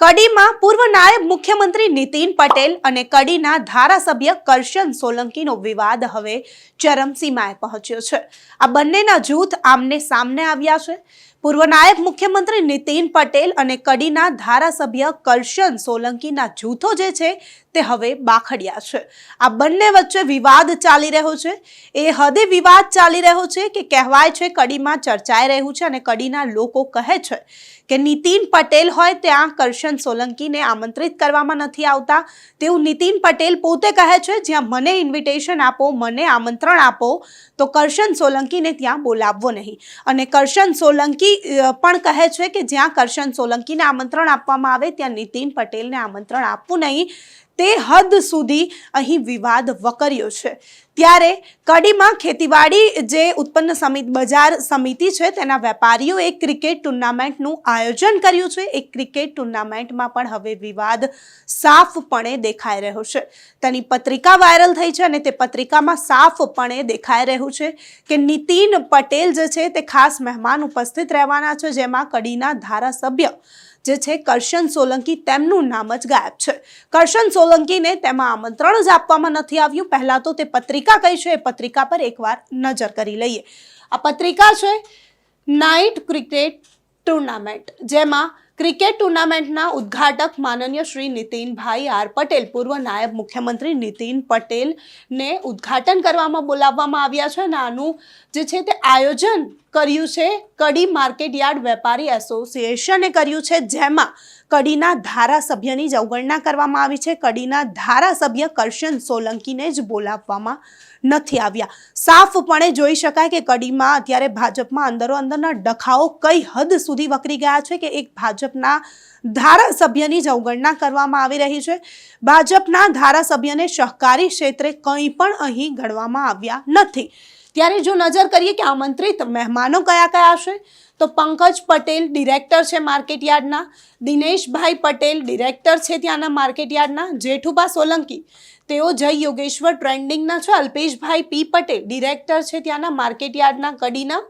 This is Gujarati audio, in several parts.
કડીમાં પૂર્વ નાયબ મુખ્યમંત્રી નીતિન પટેલ અને કડીના ધારાસભ્ય કરશન સોલંકીનો વિવાદ હવે ચરમસીમાએ પહોંચ્યો છે. આ બંનેના જૂથ આમને સામને આવ્યા છે. પૂર્વ નાયબ મુખ્યમંત્રી નીતિન પટેલ અને કડીના ધારાસભ્ય કરશન સોલંકીના જૂથો જે છે તે હવે બાખડ્યા છે. આ બંને વચ્ચે વિવાદ ચાલી રહ્યો છે. એ હદે વિવાદ ચાલી રહ્યો છે કે કહેવાય છે કડીમાં ચર્ચાઈ રહ્યું છે અને કડીના લોકો કહે છે કે નીતિન પટેલ હોય ત્યાં કરશન સોલંકીને આમંત્રિત કરવામાં નથી આવતા. તેવું નીતિન પટેલ પોતે કહે છે, જ્યાં મને ઇન્વિટેશન આપો, મને આમંત્રણ આપો, તો કરશન સોલંકીને ત્યાં બોલાવવો નહીં. અને કરશન સોલંકી પણ કહે છે કે જ્યાં કરશન સોલંકીને આમંત્રણ આપવામાં આવે, ત્યાં નીતિન પટેલને આમંત્રણ આપવું નહીં. તે હદ સુધી અહીં વિવાદ વકર્યો છે. ત્યારે કડીમાં ખેતીવાડી જે ઉત્પન્ન સમિતિ, બજાર સમિતિ છે, તેના વેપારીઓએ ક્રિકેટ ટુર્નામેન્ટનું આયોજન કર્યું છે. એ ક્રિકેટ ટુર્નામેન્ટમાં પણ હવે વિવાદ સાફપણે દેખાઈ રહ્યો છે. તેની પત્રિકા વાયરલ થઈ છે અને તે પત્રિકામાં સાફપણે દેખાઈ રહ્યું છે કે નીતિન પટેલ જે છે, તે ખાસ મહેમાન ઉપસ્થિત રહેવાના છે, જેમાં કડીના ધારાસભ્ય જે છે, કરશન સોલંકી, તેમનું નામ જ ગાયબ છે. કરશન સોલંકીને તેમાં આમંત્રણ જ આપવામાં નથી આવ્યું. પહેલાં તો તે પત્રિકા કઈ છે એ પત્રિકા પર એકવાર નજર કરી લઈએ. આ પત્રિકા છે નાઇટ ક્રિકેટ ટુર્નામેન્ટ, જેમાં ક્રિકેટ ટુર્નામેન્ટના ઉદ્ઘાટક માનનીય શ્રી નીતિનભાઈ આર પટેલ, પૂર્વ નાયબ મુખ્યમંત્રી નીતિન પટેલને ઉદ્ઘાટન કરવામાં બોલાવવામાં આવ્યા છે અને આનું જે છે તે આયોજન કર્યું છે, કડી માર્કેટ યાર્ડ વેપારી એસોસિએશને કર્યું છે, જેમાં કડીના ધારાસભ્યની જ અવગણના કરવામાં આવી છે. કડીના ધારાસભ્ય કરશન સોલંકીને જ બોલાવવામાં નથી આવ્યા. સાફપણે જોઈ શકાય કે કડીમાં અત્યારે ભાજપમાં અંદરો અંદરના ડખાઓ કઈ હદ સુધી વકરી ગયા છે કે એક ભાજપના ધારાસભ્યની જ અવગણના કરવામાં આવી રહી છે. ભાજપના ધારાસભ્યને સહકારી ક્ષેત્રે કંઈ પણ અહીં ગણવામાં આવ્યા નથી. ત્યારે જો નજર કરીએ કે આમંત્રિત મહેમાનો કયા કયા છે, તો પંકજ પટેલ ડિરેક્ટર છે માર્કેટયાર્ડના, દિનેશભાઈ પટેલ ડિરેક્ટર છે ત્યાંના માર્કેટયાર્ડના જેઠુબા સોલંકી, તેઓ જય યોગેશ્વર ટ્રેન્ડિંગના છે, અલ્પેશભાઈ પી પટેલ ડિરેક્ટર છે ત્યાંના માર્કેટયાર્ડના કડીના,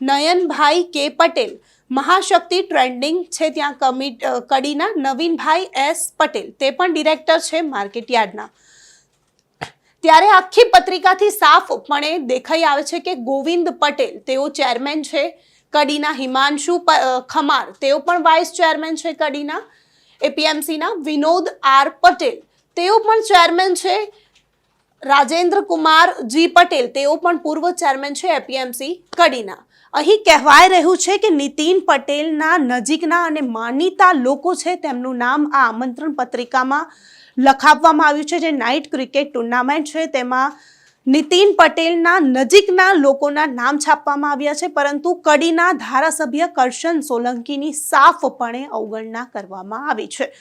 નયનભાઈ કે પટેલ મહાશક્તિ ટ્રેન્ડિંગ છે ત્યાં કમિટ કડીના, નવીનભાઈ એસ પટેલ તે પણ ડિરેક્ટર છે માર્કેટયાર્ડના. ત્યારે આખી પત્રિકાથી સાફપણે દેખાઈ આવે છે કે ગોવિંદ પટેલ, તેઓ ચેરમેન છે. કડીના હિમાંશુ ખમાર, તેઓ પણ વાઇસ ચેરમેન છે કડીના. એપીએમસીના વિનોદ આર પટેલ, તેઓ પણ ચેરમેન છે. રાજેન્દ્ર કુમાર જી પટેલ, તેઓ પણ પૂર્વ ચેરમેન છે એપીએમસી કડીના. અહીં કહેવાય રહ્યું છે કે નીતિન પટેલના નજીકના અને માનીતા લોકો છે તેમનું નામ આ આમંત્રણ પત્રિકામાં લખાવવામાં આવ્યું છે, જે નાઇટ ક્રિકેટ ટુર્નામેન્ટ છે. તેમાં નીતિન પટેલના નજીકના લોકોના નામ છાપવામાં આવ્યા છે, પરંતુ કડીના ધારાસભ્ય કરશન સોલંકીની સાફપણે અવગણના કરવામાં આવી છે.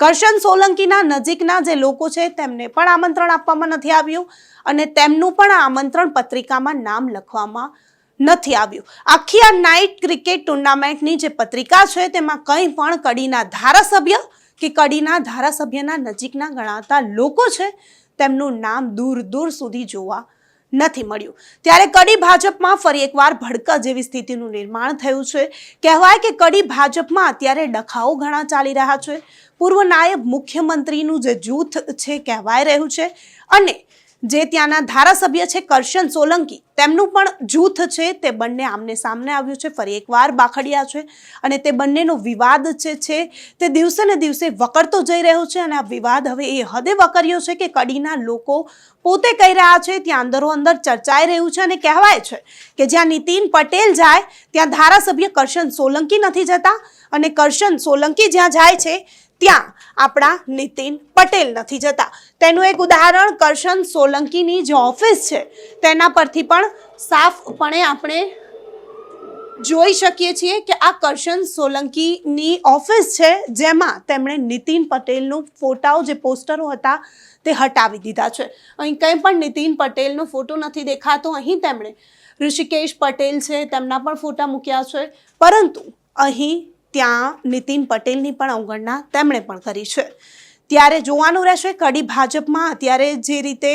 કરશન સોલંકીના નજીકના જે લોકો છે, તેમને પણ આમંત્રણ આપવામાં નથી આવ્યું અને તેમનું પણ આમંત્રણ પત્રિકામાં નામ લખવામાં નથી આવ્યું. આખી આ નાઇટ ક્રિકેટ ટુર્નામેન્ટની જે પત્રિકા છે, તેમાં કંઈ પણ કડીના ધારાસભ્ય કે કડીના ધારાસભ્યના નજીકના ગણાતા લોકો છે, તેમનું નામ દૂર દૂર સુધી જોવા નથી મળ્યું. ત્યારે કડી ભાજપમાં ફરી એકવાર ભડકા જેવી સ્થિતિનું નિર્માણ થયું છે. કહેવાય કે કડી ભાજપમાં અત્યારે ડખાઓ ઘણા ચાલી રહ્યા છે. પૂર્વ નાયબ મુખ્યમંત્રીનું જે જૂથ છે, કહેવાય રહ્યું છે. અને જે ત્યાંના ધારાસભ્ય છે કરશન સોલંકી, તેમનું પણ જૂથ છે. તે બંને આમને સામને આવ્યું છે, ફરી એકવાર બાખડ્યા છે અને તે બંનેનો વિવાદ જે છે તે દિવસે ને દિવસે વકરતો જઈ રહ્યો છે અને આ વિવાદ હવે એ હદે વકર્યો છે કે કડીના લોકો પોતે કહી રહ્યા છે, ત્યાં અંદરો અંદર ચર્ચાઈ રહ્યું છે અને કહેવાય છે કે જ્યાં નીતિન પટેલ જાય, ત્યાં ધારાસભ્ય કરશન સોલંકી નથી જતા અને કરશન સોલંકી જ્યાં જાય છે ત્યાં આપણા નીતિન પટેલ નથી જતા. તેનું એક ઉદાહરણ કરશન સોલંકીની જે ઓફિસ છે, તેના પરથી પણ સાફપણે આપણે જોઈ શકીએ છીએ કે આ કરશન સોલંકીની ઓફિસ છે, જેમાં તેમણે નીતિન પટેલનું ફોટાઓ જે પોસ્ટરો હતા તે હટાવી દીધા છે. અહીં કંઈ પણ નીતિન પટેલનો ફોટો નથી દેખાતો, અહીં તેમણે ઋષિકેશ પટેલ છે, તેમના પણ ફોટા મૂક્યા છે. પરંતુ અહીં ત્યાં નીતિન પટેલની પણ અવગણના તેમણે પણ કરી છે. ત્યારે જોવાનું રહેશે કડી ભાજપમાં. અત્યારે જે રીતે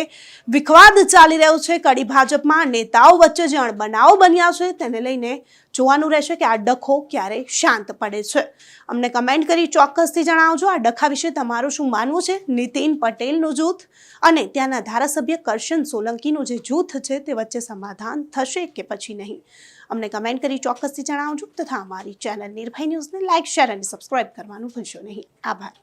વિખવાદ ચાલી રહ્યો છે કડી ભાજપમાં, નેતાઓ વચ્ચે જે અણબનાવો બન્યા છે તેને લઈને જોવાનું રહેશે કે આ ડખો ક્યારે શાંત પડે છે. અમને કમેન્ટ કરી ચોક્કસથી જણાવજો આ ડખા વિશે તમારું શું માનવું છે? નીતિન પટેલનું જૂથ અને ત્યાંના ધારાસભ્ય કરશન સોલંકીનું જે જૂથ છે તે વચ્ચે સમાધાન થશે કે પછી નહીં? અમને કમેન્ટ કરી ચોક્કસથી જણાવજો તથા અમારી ચેનલ નિર્ભય ન્યૂઝને લાઇક શેર અને સબસ્ક્રાઇબ કરવાનું ભૂલશો નહીં. આભાર.